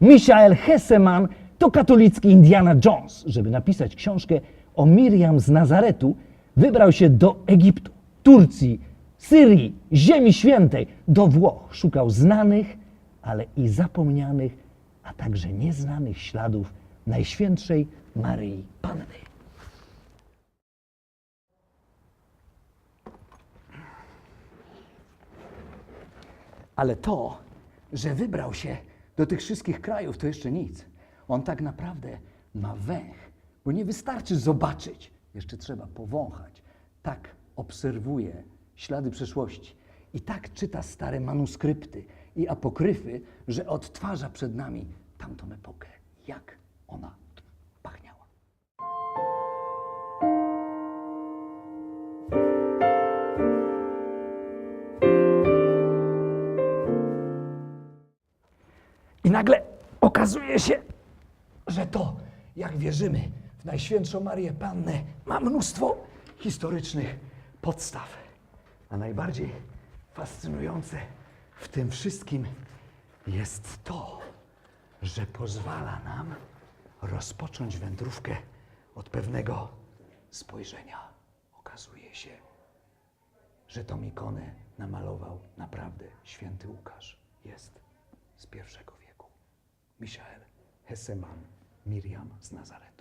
Michael Hesseman to katolicki Indiana Jones. Żeby napisać książkę o Miriam z Nazaretu, wybrał się do Egiptu, Turcji, Syrii, Ziemi Świętej, do Włoch. Szukał znanych, ale i zapomnianych, a także nieznanych śladów Najświętszej Maryi Panny. Ale to, że wybrał się do tych wszystkich krajów, to jeszcze nic. On tak naprawdę ma węch, bo nie wystarczy zobaczyć, jeszcze trzeba powąchać. Tak obserwuje ślady przeszłości i tak czyta stare manuskrypty i apokryfy, że odtwarza przed nami tamtą epokę, jak I nagle okazuje się, że to, jak wierzymy w Najświętszą Marię Pannę, ma mnóstwo historycznych podstaw. A najbardziej fascynujące w tym wszystkim jest to, że pozwala nam rozpocząć wędrówkę od pewnego spojrzenia. Okazuje się, że tą ikonę namalował naprawdę święty Łukasz. Jest z pierwszego wieku. Michael Hesseman, Miriam z Nazaretu.